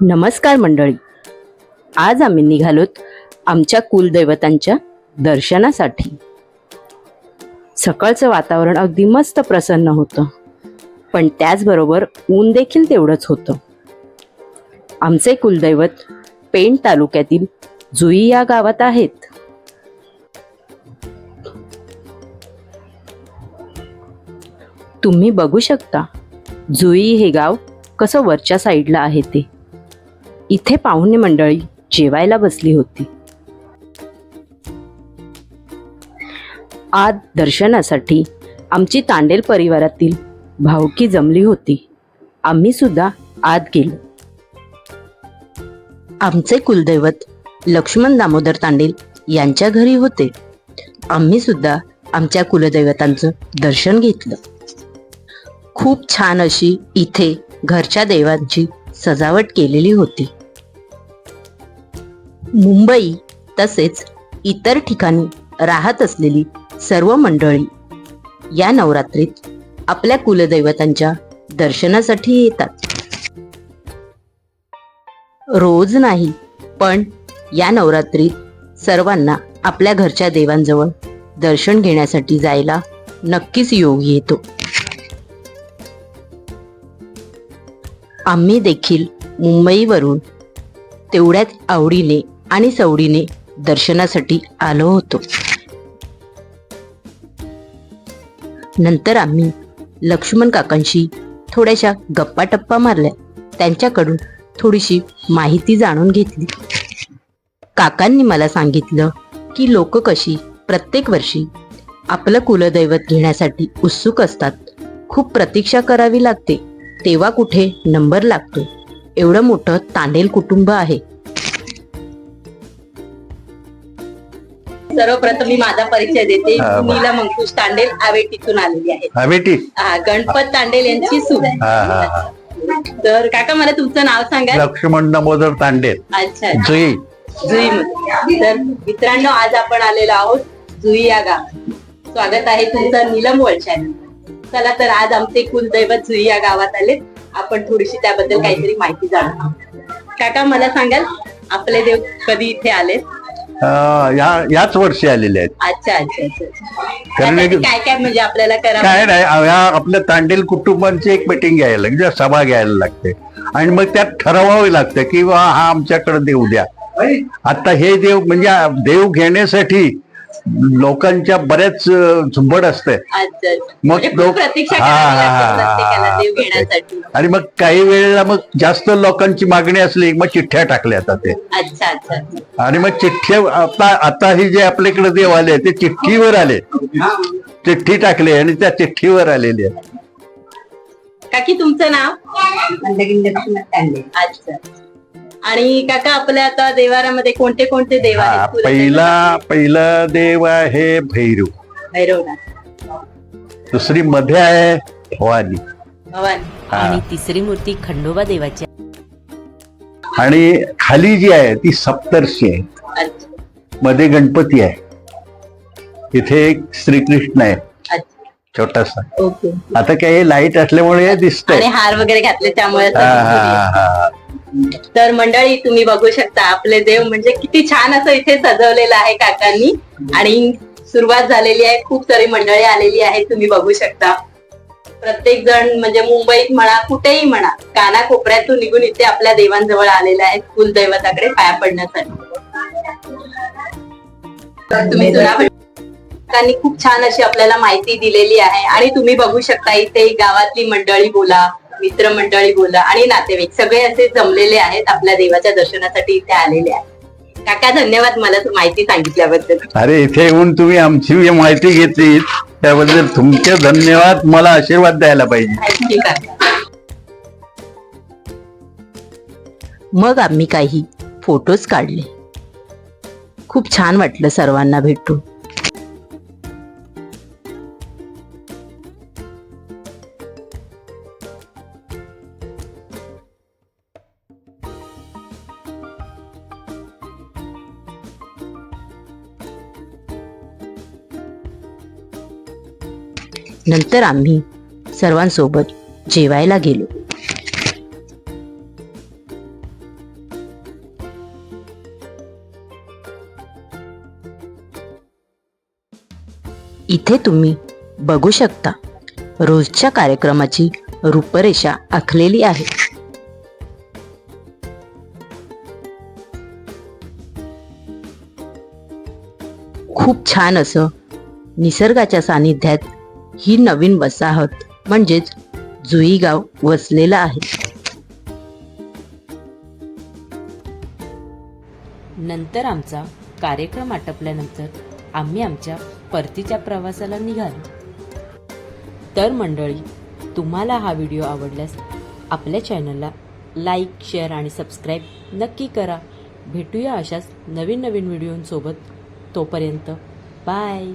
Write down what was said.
नमस्कार मंडळी. आज आम्ही निघालोत आमच्या कुलदैवतांच्या दर्शनासाठी. सकाळचं वातावरण अगदी मस्त प्रसन्न होतं. पण त्याचबरोबर ऊन देखील तेवढंच होतं. आमचे कुलदैवत पेण तालुक्यातील जुई या गावात आहेत. तुम्ही बघू शकता जुई हे गाव कसं वरच्या साईडला आहे ते. इथे पाहुणे मंडळी जेवायला बसली होती. आज दर्शनासाठी आमची तांडेल परिवारातील भावकी जमली होती. आम्ही सुद्धा आत गेलो. आमचे कुलदैवत लक्ष्मण दामोदर तांडेल यांच्या घरी होते. आम्ही सुद्धा आमच्या कुलदैवतांचं दर्शन घेतलं. खूप छान अशी इथे घरच्या देवांची सजावट केलेली होती. मुंबई तसेच इतर ठिकाणी राहत असलेली सर्व मंडळी या नवरात्रीत आपल्या कुलदैवतांच्या दर्शनासाठी येतात. रोज नाही पण या नवरात्रीत सर्वांना आपल्या घरच्या देवांजवळ दर्शन घेण्यासाठी जायला नक्कीच योग येतो. आम्ही देखील मुंबईवरून तेवढ्याच आवडीने आणि सवडीने दर्शनासाठी आलो होतो. नंतर आम्ही लक्ष्मण काकांशी थोड्याशा गप्पा टप्पा मारल्या. त्यांच्याकडून थोडीशी माहिती जाणून घेतली. काकांनी मला सांगितलं की लोक कशी प्रत्येक वर्षी आपलं कुलदैवत घेण्यासाठी उत्सुक असतात. खूप प्रतीक्षा करावी लागते. तेव्हा कुठे नंबर लागतो. एवढं मोठं तांडेल कुटुंब आहे. सर्वप्रथम मी माझा परिचय देते. हा. नीला मंकुश तांडेल आवेटीतून आलेली आहे. हा हा, गणपत तांडेल यांची सून. हा हा हा. तर काका मला तुमचं नाव सांगा. लक्ष्मण दामोदर तांडे अच्छा. जुई. जुई मध्ये तर मित्रांनो आज आपण आलेलो आहोत जुई या गावात. स्वागत आहे तुमचं नीलम वळशाने चला तर आज आमचे कुलदैवत जुई या गावात आले आपण थोडीशी त्याबद्दल काहीतरी माहिती जाणून घेऊ. काका मला सांगाल आपले देव कधी इथे आले याच वर्षी आलेले आहेत. अच्छा अच्छा अच्छा. अच्छा. कारण त्यासाठी काय काय म्हणजे आपल्याला काय करा नाही आपल्या तांडेल कुटुंबांची एक मिटिंग घ्यायला लागते सभा घ्यायला लागते. आणि मग त्यात ठरवावे लागतं की बा हा आमच्याकडे देऊ द्या. आता हे देव म्हणजे देव घेण्यासाठी लोकांच्या बऱ्याच झुंबड असते. मग म्हणजे लोक- हा, हा, हा, हा, हा. आणि मग काही वेळेला मग जास्त लोकांची मागणी असली मग चिठ्ठ्या टाकल्या जातात ते. अच्छा अच्छा अच्छा. आणि मग चिठ्ठ्या आता आता हे जे आपल्याकडे देव आले ते चिठ्ठीवर आले. चिठ्ठी टाकली आणि त्या चिठ्ठीवर आलेली आहे. काकी तुमचं नाव? अच्छा. आणि काका आपल्या आता देवारामध्ये कोणते कोणते देव हा, आहेत पहिला पहिला देव आहे भैरू भैरवनाथ. दुसरी मध्ये आहे भवानी. भवानी. हा. आणि तिसरी मूर्ती खंडोबा देवाची आणि खाली जी आहे ती सप्तर्षी आहे. अच्छा. मध्ये गणपती आहे. इथे एक श्रीकृष्ण आहे. अच्छा. छोटासा. ओके. आता काय हे लाइट असल्यामुळे हे दिसतंय. आणि हार वगैरे घातले त्यामुळे असं हा, हा, दिसतंय. हा, हा. तर मंडळी तुम्ही बघू शकता आपले देव म्हणजे किती छान असं इथे सजवलेलं आहे काकांनी. आणि सुरुवात झालेली आहे खूप सारी मंडळी आलेली आहे तुम्ही बघू शकता. प्रत्येक जण म्हणजे मुंबईत म्हणा कुठेही म्हणा काना कोपऱ्यातून निघून इथे आपल्या देवांजवळ आलेले आहेत कुलदैवताकडे पाया पडण्यासाठी. तुम्ही त्यांनी काकांनी खूप छान अशी आपल्याला माहिती दिलेली आहे. आणि तुम्ही बघू शकता इथे गावातली मंडळी बोला मित्रमंडळी बोला आणि नातेवाईक सगळे असे जमलेले आहेत आपल्या देवाच्या दर्शनासाठी इथे आलेले आहेत. काका धन्यवाद मला तू माहिती सांगितल्याबद्दल. अरे इथे येऊन तुम्ही आमची माहिती घेतली त्याबद्दल तुमचे धन्यवाद मला आशीर्वाद द्यायला पाहिजे. थँक्यू काका. मग आम्ही काही फोटोज काढले. खूप छान वाटलं सर्वांना भेटून. नंतर आम्ही सर्वांसोबत जेवायला गेलो. इथे तुम्ही बघू शकता रोजच्या कार्यक्रमाची रूपरेषा आखलेली आहे. खूप छान असं निसर्गाच्या सानिध्यात ही नवीन वसाहत म्हणजेच जुई गाव आहे. नंतर आमचा कार्यक्रम आटपल्यानंतर आम्ही आमच्या परतीच्या प्रवासाला निघालो. तर मंडळी तुम्हाला हा व्हिडिओ आवडल्यास आपल्या चॅनलला लाईक शेअर आणि सबस्क्राईब नक्की करा. भेटूया अशाच नवीन नवीन व्हिडिओंसोबत. तोपर्यंत बाय.